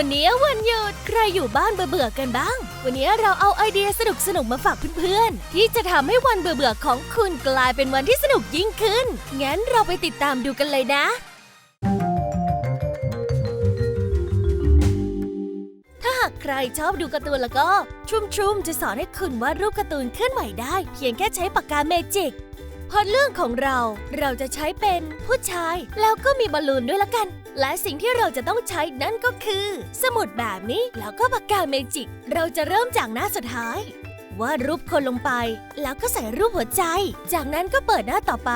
วันนี้วันหยุดใครอยู่บ้านเบื่อๆกันบ้าง วันนี้เราเอาไอเดียสนุกๆมาฝากเพื่อนๆ ที่จะทำให้วันเบื่อๆของคุณกลายเป็นวันที่สนุกยิ่งขึ้น งั้นเราไปติดตามดูกันเลยนะถ้าหากใครชอบดูการ์ตูนแล้วก็ ชุมชุมๆจะสอนให้คุณวาดรูปการ์ตูนเคลื่อนไหวได้ เพียงแค่ใช้ปากกาเมจิก พอเรื่องของเราเราจะใช้เป็นผู้ชาย แล้วก็มีบอลลูนด้วยละกัน และสิ่งที่เราจะต้องใช้นั่นก็คือ สมุดแบบนี้แล้วก็ปากกาเมจิก เราจะเริ่มจากหน้าสุดท้ายวาดรูปคนลงไป แล้วก็ใส่รูปหัวใจ จากนั้นก็เปิดหน้าต่อไป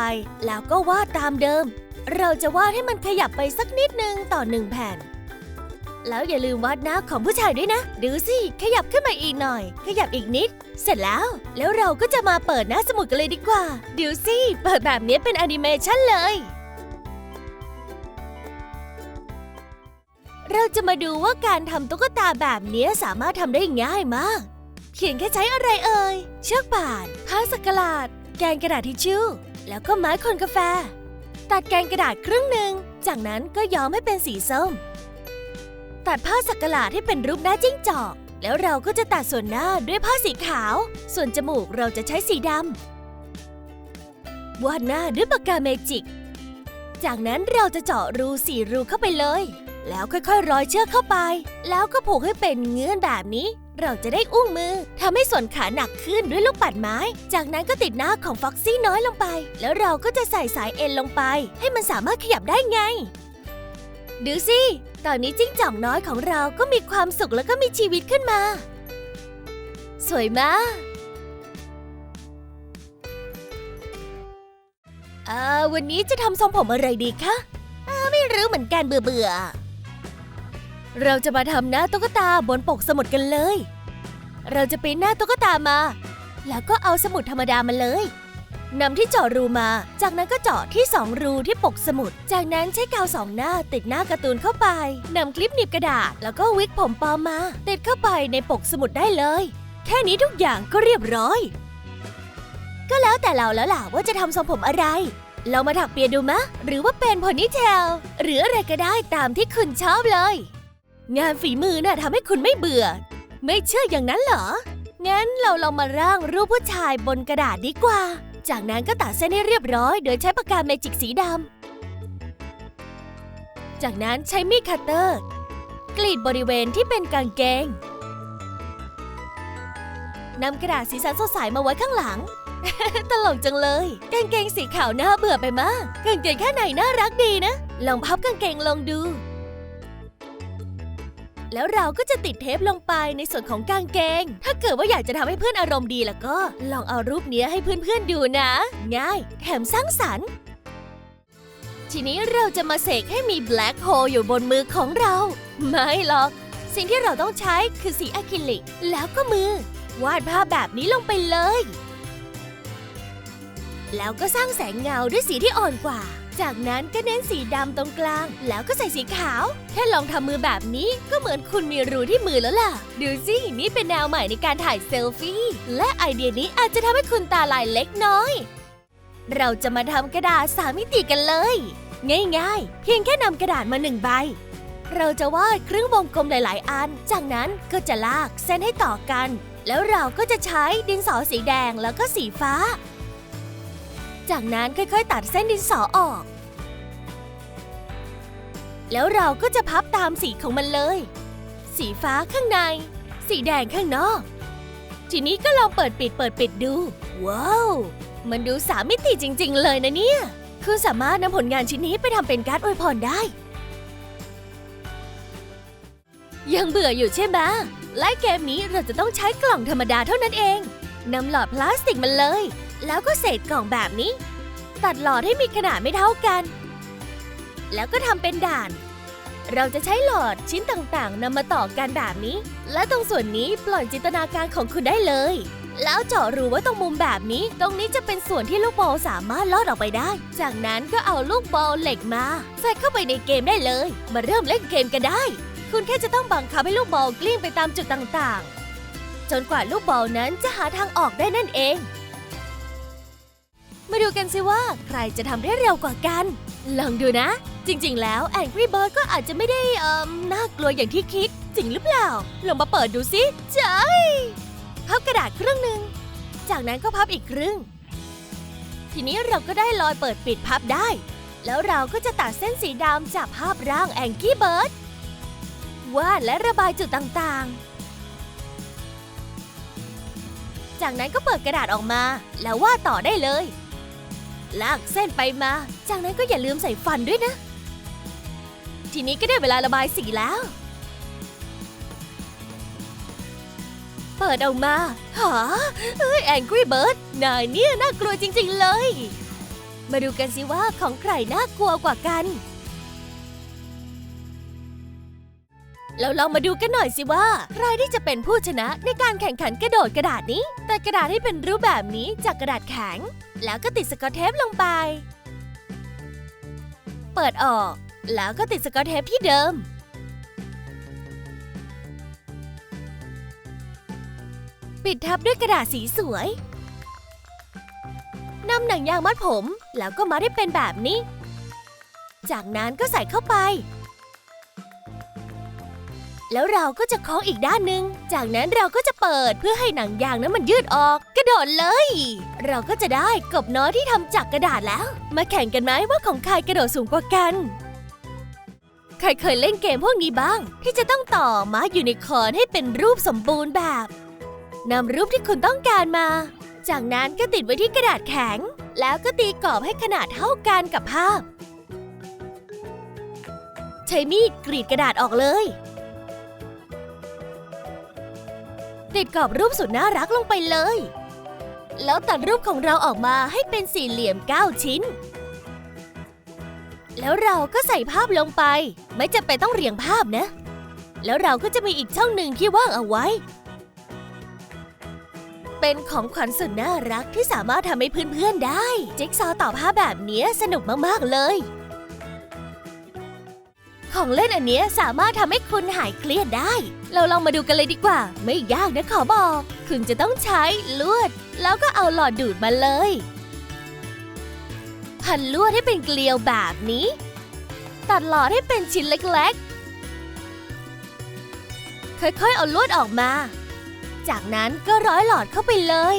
แล้วก็วาดตามเดิม เราจะวาดให้มันขยับไปสักนิดนึงต่อหนึ่งแผ่น แล้วอย่าลืมวาดหน้าของผู้ชายด้วยนะ ดูสิขยับขึ้นมาอีกหน่อย ขยับอีกนิด เสร็จแล้ว แล้วเราก็จะมาเปิดหน้าสมุดกันเลยดีกว่าดูสิเปิดแบบนี้เป็นแอนิเมชันเลย เราจะมาดูว่าการทำตุ๊กตาแบบนี้สามารถทำได้ง่ายมากเพียงแค่ใช้อะไรเอ่ย เชือกป่านผ้าสักหลาด แกนกระดาษทิชชู่ แล้วก็ไม้คนกาแฟ ตัดแกนกระดาษครึ่งหนึ่ง จากนั้นก็ย้อมให้เป็นสีส้ม ตัดผ้าสักหลาดให้เป็นรูปหน้าจิ้งจอก แล้วเราก็จะตัดส่วนหน้าด้วยผ้าสีขาว ส่วนจมูกเราจะใช้สีดำวาดหน้าด้วยปากกาเมจิก จากนั้นเราจะเจาะรูสี่รูเข้าไปเลย แล้วค่อยๆ ร้อยเชือกเข้าไป แล้วก็ผูกให้เป็นเงื่อนแบบนี้ เราจะได้อุ้งมือทำให้ส่วนขาหนักขึ้นด้วยลูกปัดไม้ จากนั้นก็ติดหน้าของฟ็อกซี่น้อยลงไป แล้วเราก็จะใส่สายเอ็นลงไป ให้มันสามารถขยับได้ไง ดูสิ ตอนนี้จิ้งจอกน้อยของเราก็มีความสุขแล้วก็มีชีวิตขึ้นมา สวยมากเอ่อวันนี้จะทำทรงผมอะไรดีคะเออไม่รู้เหมือนกันเบื่อเบื่อ เราจะมาทำหน้าตุ๊กตาบนปกสมุดกันเลย เราจะปริ้นหน้าตุ๊กตามา แล้วก็เอาสมุดธรรมดามาเลย นำที่เจาะรูมา จากนั้นก็เจาะที่สองรูที่ปกสมุด จากนั้นใช้กาวสองหน้าติดหน้าการ์ตูนเข้าไปนำคลิปหนีบกระดาษ แล้วก็วิกผมปลอมมา ติดเข้าไปในปกสมุดได้เลย แค่นี้ทุกอย่างก็เรียบร้อย ก็แล้วแต่เราแล้วล่ะว่าจะทำทรงผมอะไร เรามาถักเปียดูมะ หรือว่าเป็นพอนิเทลหรืออะไรก็ได้ตามที่คุณชอบเลย งานฝีมือน่ะทำให้คุณไม่เบื่อ ไม่เชื่ออย่างนั้นเหรองั้นเราลองมาร่างรูปผู้ชายบนกระดาษดีกว่า จากนั้นก็ตัดเส้นให้เรียบร้อย โดยใช้ปากกาเมจิกสีดำ จากนั้นใช้มีดคัตเตอร์ กรีดบริเวณที่เป็นกางเกงนำกระดาษสีสันสดใสมาไว้ข้างหลัง ตลกจังเลย กางเกงสีขาวน่าเบื่อไปมาก กางเกงแค่ไหนน่ารักดีนะ ลองพับกางเกงลองดู แล้วเราก็จะติดเทปลงไปในส่วนของกางเกง ถ้าเกิดว่าอยากจะทำให้เพื่อนอารมณ์ดีแล้วก็ ลองเอารูปเนี้ยให้เพื่อนๆดูนะ ง่าย แถมสร้างสรรค์ ทีนี้เราจะมาเสกให้มีแบล็คโฮลอยู่บนมือของเรา ไม่หรอก สิ่งที่เราต้องใช้คือสีอะคริลิก แล้วก็มือ วาดภาพแบบนี้ลงไปเลย แล้วก็สร้างแสงเงาด้วยสีที่อ่อนกว่า จากนั้นก็เน้นสีดำตรงกลาง แล้วก็ใส่สีขาว แค่ลองทำมือแบบนี้ก็เหมือนคุณมีรูที่มือแล้วล่ะ ดูสินี่เป็นแนวใหม่ในการถ่ายเซลฟี่ และไอเดียนี้อาจจะทำให้คุณตาลายเล็กน้อย เราจะมาทำกระดาษสามมิติกันเลย ง่ายๆ เพียงแค่นำกระดาษมาหนึ่งใบ เราจะวาดครึ่งวงกลมหลาย ๆ อัน จากนั้นก็จะลากเส้นให้ต่อกัน แล้วเราก็จะใช้ดินสอสีแดงแล้วก็สีฟ้า จากนั้นค่อยๆ ตัดเส้นดินสอออก แล้วเราก็จะพับตามสีของมันเลย สีฟ้าข้างใน สีแดงข้างนอก ทีนี้ก็ลองเปิดปิดเปิดปิดดู ว้าว มันดูสามมิติจริง ๆ เลยนะเนี่ย คุณสามารถนำผลงานชิ้นนี้ไปทำเป็นการ์ดอวยพรได้ ยังเบื่ออยู่ใช่ไหมและเกมนี้เราจะต้องใช้กล่องธรรมดาเท่านั้นเองนำหลอดพลาสติกมาเลย แล้วก็เศษกล่องแบบนี้ ตัดหลอดให้มีขนาดไม่เท่ากัน แล้วก็ทำเป็นด่าน เราจะใช้หลอดชิ้นต่างๆนำมาต่อกันแบบนี้ และตรงส่วนนี้ปล่อยจินตนาการของคุณได้เลย แล้วเจาะรูไว้ตรงมุมแบบนี้ ตรงนี้จะเป็นส่วนที่ลูกบอลสามารถลอดออกไปได้ จากนั้นก็เอาลูกบอลเหล็กมาใส่เข้าไปในเกมได้เลย มาเริ่มเล่นเกมกันได้ คุณแค่จะต้องบังคับให้ลูกบอลกลิ้งไปตามจุดต่างๆ จนกว่าลูกบอลนั้นจะหาทางออกได้นั่นเอง มาดูกันสิว่าใครจะทำได้เร็วกว่ากัน ลองดูนะ จริง ๆ แล้ว Angry Bird ก็อาจจะไม่ได้เอ่มน่ากลัวอย่างที่คิด จริงหรือเปล่า ลองมาเปิดดูสิใช่พับกระดาษครึ่งหนึ่ง จากนั้นก็พับอีกครึ่ง ทีนี้เราก็ได้รอยเปิดปิดพับได้ แล้วเราก็จะตัดเส้นสีดำจากภาพร่าง Angry Bird วาดและระบายจุดต่างๆ จากนั้นก็เปิดกระดาษออกมา แล้ววาดต่อได้เลย ลากเส้นไปมา จากนั้นก็อย่าลืมใส่ฟันด้วยนะ ทีนี้ก็ได้เวลาระบายสีแล้ว เปิดออกมาหาเฮ้ย Angry Bird นายเนี่ยน่ากลัวจริง ๆ เลย มาดูกันสิว่าของใครน่ากลัวกว่ากัน เราลองมาดูกันหน่อยสิว่า ใครที่จะเป็นผู้ชนะในการแข่งขันกระโดดกระดาษนี้ แต่กระดาษให้เป็นรูปแบบนี้จากกระดาษแข็ง แล้วก็ติดสกอตเทปลงไป เปิดออก แล้วก็ติดสกอตเทปที่เดิม ปิดทับด้วยกระดาษสีสวยนำหนังยางมัดผมแล้วก็มัดให้เป็นแบบนี้ จากนั้นก็ใส่เข้าไป แล้วเราก็จะคล้องอีกด้านหนึ่ง จากนั้นเราก็จะเปิดเพื่อให้หนังยางนั้นมันยืดออก กระโดดเลย เราก็จะได้กบน้อยที่ทำจากกระดาษแล้ว มาแข่งกันไหมว่าของใครกระโดดสูงกว่ากัน ใครเคยเล่นเกมพวกนี้บ้าง ที่จะต้องต่อม้ายูนิคอร์นให้เป็นรูปสมบูรณ์แบบนำรูปที่คุณต้องการมา จากนั้นก็ติดไว้ที่กระดาษแข็ง แล้วก็ตีกรอบให้ขนาดเท่ากันกับภาพ ใช้มีดกรีดกระดาษออกเลย ติดกรอบรูปสุดน่ารักลงไปเลย แล้วตัดรูปของเราออกมาให้เป็นสี่เหลี่ยม 9 ชิ้น แล้วเราก็ใส่ภาพลงไป ไม่จำเป็นต้องเรียงภาพนะ แล้วเราก็จะมีอีกช่องหนึ่งที่ว่างเอาไว้ เป็นของขวัญสุดน่ารักที่สามารถทำให้เพื่อนๆได้ จิ๊กซอว์ต่อภาพแบบนี้สนุกมากๆเลย ของเล่นอันนี้สามารถทำให้คุณหายเครียดได้ เราลองมาดูกันเลยดีกว่า ไม่ยากนะขอบอก คุณจะต้องใช้ลวด แล้วก็เอาหลอดดูดมาเลย พันลวดให้เป็นเกลียวแบบนี้ ตัดหลอดให้เป็นชิ้นเล็กๆ ค่อยๆ เอาลวดออกมา จากนั้นก็ร้อยหลอดเข้าไปเลย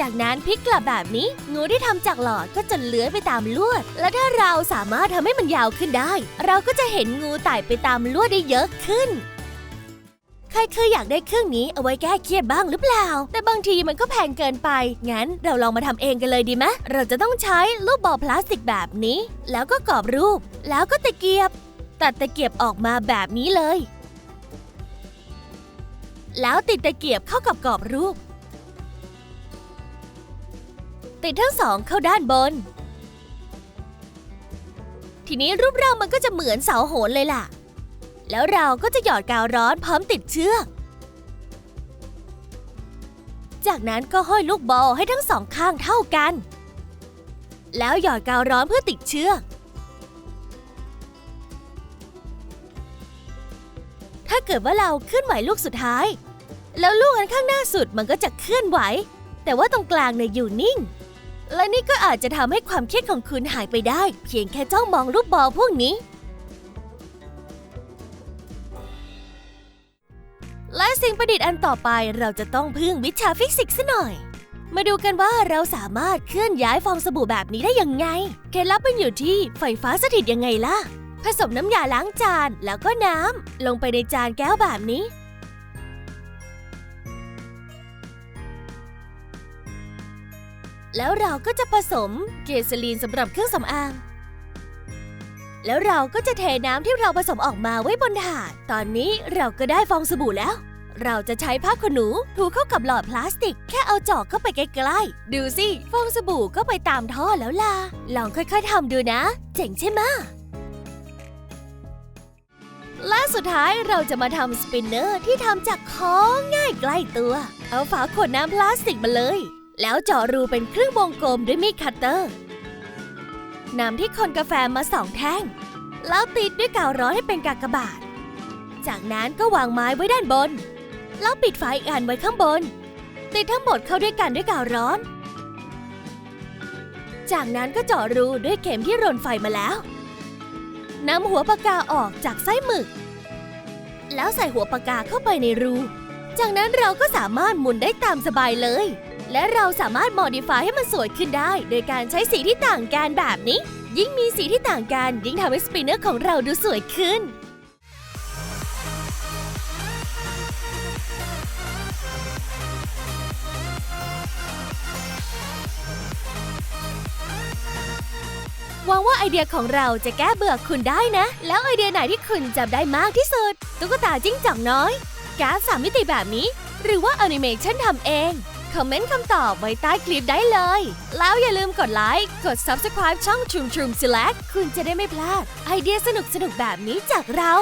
จากนั้นพลิกกลับแบบนี้ งูที่ทำจากหลอดก็จะเลื้อยไปตามลวด และถ้าเราสามารถทำให้มันยาวขึ้นได้ เราก็จะเห็นงูไต่ไปตามลวดได้เยอะขึ้นใครเคยอยากได้เครื่องนี้เอาไว้แก้เครียดบ้างหรือเปล่า แต่บางทีมันก็แพงเกินไป งั้นเราลองมาทำเองกันเลยดีไหมเราจะต้องใช้ลูกบอลพลาสติกแบบนี้ แล้วก็กรอบรูป แล้วก็ตะเกียบ ตัดตะเกียบออกมาแบบนี้เลย แล้วติดตะเกียบเข้ากับกรอบรูป ติดทั้งสองเข้าด้านบน ทีนี้รูปร่างมันก็จะเหมือนเสาโหนเลยล่ะ แล้วเราก็จะหยอดกาวร้อนพร้อมติดเชือก จากนั้นก็ห้อยลูกบอลให้ทั้งสองข้างเท่ากัน แล้วหยอดกาวร้อนเพื่อติดเชือก ถ้าเกิดว่าเราเคลื่อนไหวลูกสุดท้าย แล้วลูกอันข้างหน้าสุดมันก็จะเคลื่อนไหวแต่ว่าตรงกลางเนี่ยอยู่นิ่ง และนี่ก็อาจจะทำให้ความเครียดของคุณหายไปได้ เพียงแค่จ้องมองลูกบอลพวกนี้ และสิ่งประดิษฐ์อันต่อไปเราจะต้องพึ่งวิชาฟิสิกส์ซะหน่อย มาดูกันว่าเราสามารถเคลื่อนย้ายฟองสบู่แบบนี้ได้ยังไง เคล็ดลับมันอยู่ที่ไฟฟ้าสถิตยังไงล่ะ ผสมน้ำยาล้างจานแล้วก็น้ำลงไปในจานแก้วแบบนี้ แล้วเราก็จะผสมเกสลีนสำหรับเครื่องสำอาง แล้วเราก็จะเทน้ำที่เราผสมออกมาไว้บนถาด ตอนนี้เราก็ได้ฟองสบู่แล้ว เราจะใช้ผ้าขนหนูถูเข้ากับหลอดพลาสติก แค่เอาจอกเข้าไปใกล้ๆ ดูสิ ฟองสบู่ก็ไปตามท่อแล้วล่ะ ลองค่อยๆทำดูนะ เจ๋งใช่ไหมและสุดท้ายเราจะมาทำสปินเนอร์ที่ทำจากของง่ายใกล้ตัว เอาฝาขวดน้ำพลาสติกมาเลย แล้วเจาะรูเป็นครึ่งวงกลมด้วยมีดคัตเตอร์นำที่คนกาแฟมาสองแท่ง แล้วติดด้วยกาวร้อนให้เป็นกากบาท จากนั้นก็วางไม้ไว้ด้านบน แล้วปิดฝาอีกอันไว้ข้างบน ติดทั้งหมดเข้าด้วยกันด้วยกาวร้อน จากนั้นก็เจาะรูด้วยเข็มที่รนไฟมาแล้วนำหัวปากกาออกจากไส้หมึก แล้วใส่หัวปากกาเข้าไปในรู จากนั้นเราก็สามารถหมุนได้ตามสบายเลย และเราสามารถ modify ให้มันสวยขึ้นได้ โดยการใช้สีที่ต่างกันแบบนี้ ยิ่งมีสีที่ต่างกัน ยิ่งทำให้สปินเนอร์ของเราดูสวยขึ้นหวังว่าไอเดียของเราจะแก้เบื่อคุณได้นะ แล้วไอเดียไหนที่คุณจำได้มากที่สุด ตุ๊กตาจิ้งจอกน้อย การ์ดสามมิติแบบนี้ หรือว่าแอนิเมชันทำเอง คอมเมนต์คำตอบไว้ใต้คลิปได้เลย แล้วอย่าลืมกดไลค์กด Subscribe ช่องชุมชุม Select คุณจะได้ไม่พลาด ไอเดียสนุกสนุกแบบนี้จากเรา